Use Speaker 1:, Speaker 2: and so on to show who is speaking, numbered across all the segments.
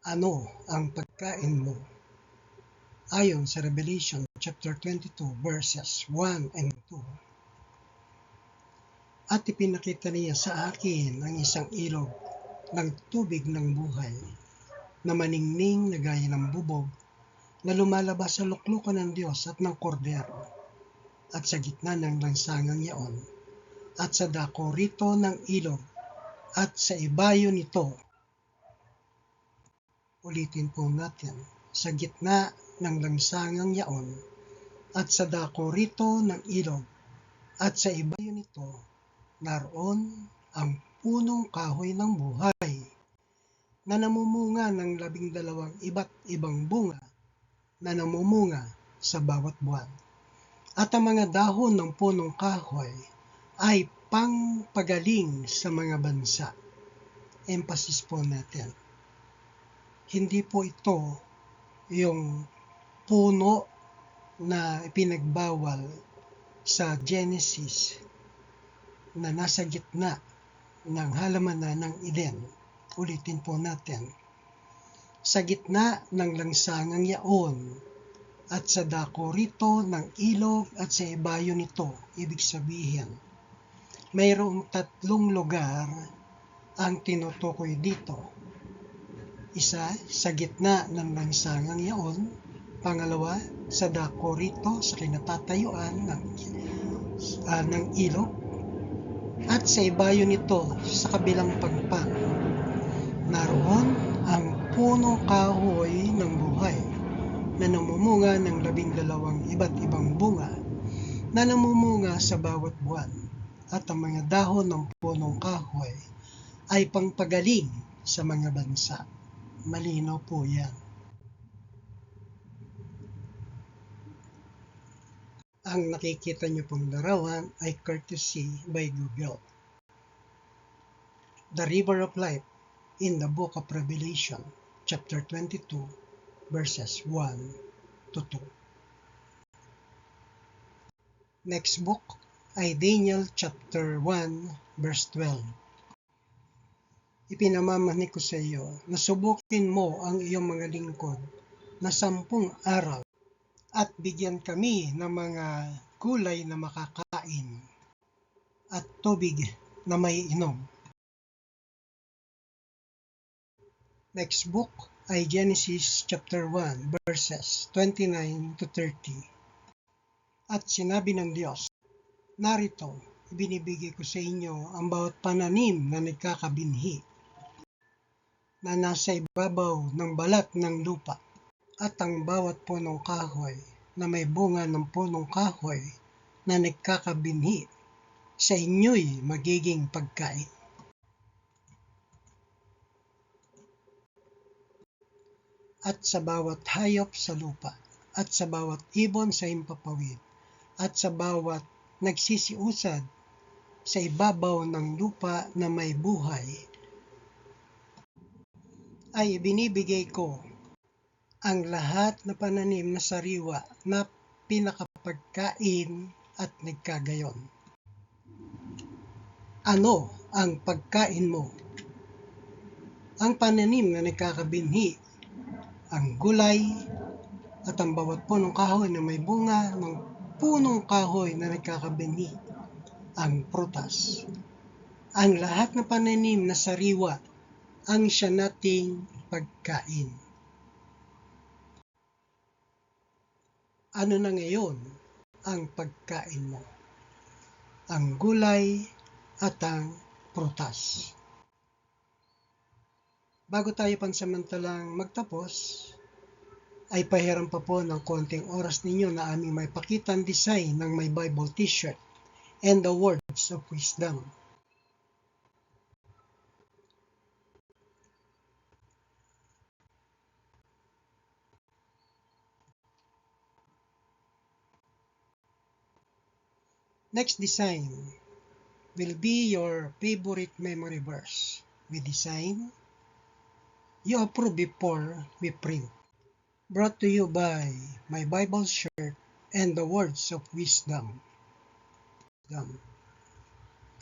Speaker 1: Ano ang pagkain mo? Ayon sa Revelation chapter 22 verses 1 and 2. At ipinakita niya sa akin ang isang ilog ng tubig ng buhay na maningning na gaya ng bubog na lumalabas sa luklukan ng Diyos at ng kordero at sa gitna ng lansangang yaon at sa dako rito ng ilog at sa ibayo nito. Ulitin po natin, sa gitna ng langsangang yaon at sa dako rito ng ilog at sa ibayo nito, naroon ang punong kahoy ng buhay na namumunga ng labing dalawang iba't ibang bunga na namumunga sa bawat buwan. At ang mga dahon ng punong kahoy ay pangpagaling sa mga bansa. Emphasis po natin. Hindi po ito yung puno na ipinagbawal sa Genesis na nasa gitna ng halamanan ng Eden. Ulitin po natin. Sa gitna ng langsangang yaon at sa dako rito ng ilog at sa ibayo nito, ibig sabihin, mayroong tatlong lugar ang tinutukoy dito. Isa sa gitna ng lansangang yaon, pangalawa sa dako rito sa kinatatayuan ng, uh, ng ilog, at sa ibayo nito sa kabilang pagpang. Naroon ang punong kahoy ng buhay na namumunga ng labing dalawang iba't ibang bunga na namumunga sa bawat buwan at ang mga dahon ng punong kahoy ay pangpagaling sa mga bansa. Malinaw po yan. Ang nakikita niyo pong larawan ay courtesy by Google. The River of Life in the Book of Revelation, chapter 22, verses 1 to 2. Next book, ay Daniel chapter 1 verse 12. Ipinamamani ko sa iyo na subukin mo ang iyong mga lingkod na sampung araw at bigyan kami ng mga gulay na makakain at tubig na may inom. Next book ay Genesis chapter 1 verses 29 to 30. At sinabi ng Diyos, Narito, binibigay ko sa inyo ang bawat pananim na nagkakabinhi na nasa ibabaw ng balat ng lupa at ang bawat punong kahoy na may bunga ng punong kahoy na nagkakabinhi sa inyo'y magiging pagkain. At sa bawat hayop sa lupa, at sa bawat ibon sa himpapawid, at sa bawat nagsisiusad sa ibabaw ng lupa na may buhay, ay binibigay ko ang lahat na pananim na sariwa na pinakapagkain at nagkagayon. Ano ang pagkain mo? Ang pananim na nagkakabinhi, ang gulay, at ang bawat punong kahoy na may bunga ng punong kahoy na nagkakabinhi, ang prutas. Ang lahat na pananim na sariwa ang siya nating pagkain. Ano na ngayon ang pagkain mo? Ang gulay at ang prutas. Bago tayo pansamantalang magtapos, ay pahiram pa po ng konting oras ninyo na aming may pakitang design ng may Bible t-shirt and the words of wisdom. Next design will be your favorite memory verse. We design, you approve before we print brought to you by my Bible shirt and the words of wisdom.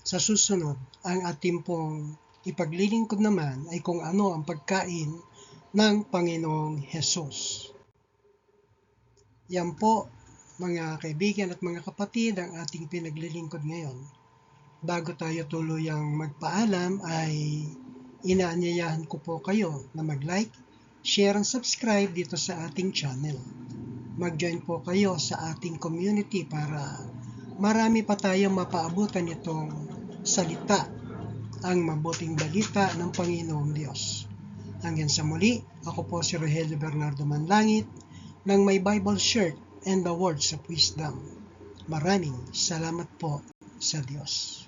Speaker 1: Sa susunod, ang ating pong ipaglilingkod naman ay kung ano ang pagkain ng Panginoong Hesus. Yan po, mga kaibigan at mga kapatid, ang ating pinaglilingkod ngayon. Bago tayo tuluyang magpaalam ay inaanyayahan ko po kayo na mag-like, share, and subscribe dito sa ating channel. Mag-join po kayo sa ating community para marami pa tayong mapaabutan itong salita, ang mabuting balita ng Panginoong Diyos. Hanggang sa muli, ako po si Rogelio Bernardo Manlangit ng may Bible shirt and the words of wisdom. Maraming salamat po sa Diyos.